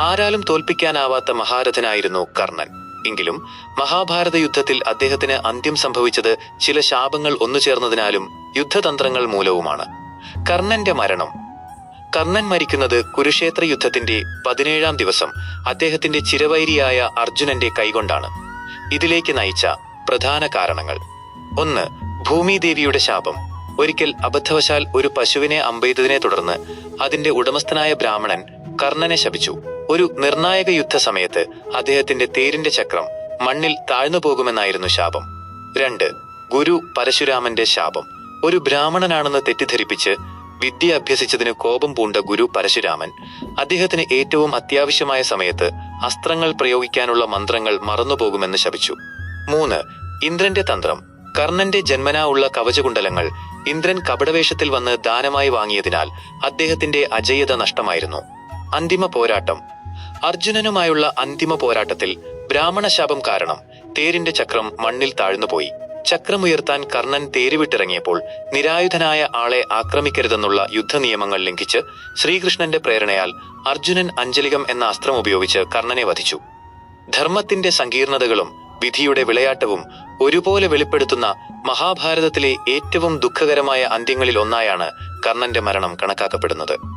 ആരാലും തോൽപ്പിക്കാനാവാത്ത മഹാരഥനായിരുന്നു കർണൻ. എങ്കിലും മഹാഭാരത യുദ്ധത്തിൽ അദ്ദേഹത്തിന് അന്ത്യം സംഭവിച്ചത് ചില ശാപങ്ങൾ ഒന്നുചേർന്നതിനാലും യുദ്ധതന്ത്രങ്ങൾ മൂലവുമാണ്. കർണന്റെ മരണം. കർണൻ മരിക്കുന്നത് കുരുക്ഷേത്ര യുദ്ധത്തിന്റെ പതിനേഴാം ദിവസം അദ്ദേഹത്തിന്റെ ചിരവൈരിയായ അർജുനന്റെ കൈകൊണ്ടാണ്. ഇതിലേക്ക് നയിച്ച പ്രധാന കാരണങ്ങൾ. ഒന്ന് ഭൂമിദേവിയുടെ ശാപം. ഒരിക്കൽ അബദ്ധവശാൽ ഒരു പശുവിനെ അമ്പെയ്തതിനെ തുടർന്ന് അതിന്റെ ഉടമസ്ഥനായ ബ്രാഹ്മണൻ കർണനെ ശപിച്ചു. ഒരു നിർണായക യുദ്ധസമയത്ത് അദ്ദേഹത്തിന്റെ തേരിന്റെ ചക്രം മണ്ണിൽ താഴ്ന്നു പോകുമെന്നായിരുന്നു ശാപം. രണ്ട് ഗുരു പരശുരാമന്റെ ശാപം. ഒരു ബ്രാഹ്മണനാണെന്ന് തെറ്റിദ്ധരിപ്പിച്ച് വിദ്യ അഭ്യസിച്ചതിന് കോപം പൂണ്ട ഗുരു പരശുരാമൻ അദ്ദേഹത്തിന് ഏറ്റവും അത്യാവശ്യമായ സമയത്ത് അസ്ത്രങ്ങൾ പ്രയോഗിക്കാനുള്ള മന്ത്രങ്ങൾ മറന്നുപോകുമെന്ന് ശപിച്ചു. മൂന്ന് ഇന്ദ്രന്റെ തന്ത്രം. കർണന്റെ ജന്മനാ ഉള്ള കവചകുണ്ടലങ്ങൾ ഇന്ദ്രൻ കപടവേഷത്തിൽ വന്ന് ദാനമായി വാങ്ങിയതിനാൽ അദ്ദേഹത്തിന്റെ അജയ്യത നഷ്ടമായിരുന്നു. അന്തിമ പോരാട്ടം. അർജുനനുമായുള്ള അന്തിമ പോരാട്ടത്തിൽ ബ്രാഹ്മണ ശാപം കാരണം തേരിന്റെ ചക്രം മണ്ണിൽ താഴ്ന്നുപോയി. ചക്രമുയർത്താൻ കർണൻ തേരുവിട്ടിറങ്ങിയപ്പോൾ നിരായുധനായ ആളെ ആക്രമിക്കരുതെന്നുള്ള യുദ്ധനിയമങ്ങൾ ലംഘിച്ച് ശ്രീകൃഷ്ണന്റെ പ്രേരണയാൽ അർജുനൻ അഞ്ജലികം എന്ന അസ്ത്രം ഉപയോഗിച്ച് കർണനെ വധിച്ചു. ധർമ്മത്തിന്റെ സങ്കീർണതകളും വിധിയുടെ വിളയാട്ടവും ഒരുപോലെ വെളിപ്പെടുത്തുന്ന മഹാഭാരതത്തിലെ ഏറ്റവും ദുഃഖകരമായ അന്ത്യങ്ങളിൽ ഒന്നായാണ് കർണന്റെ മരണം കണക്കാക്കപ്പെടുന്നത്.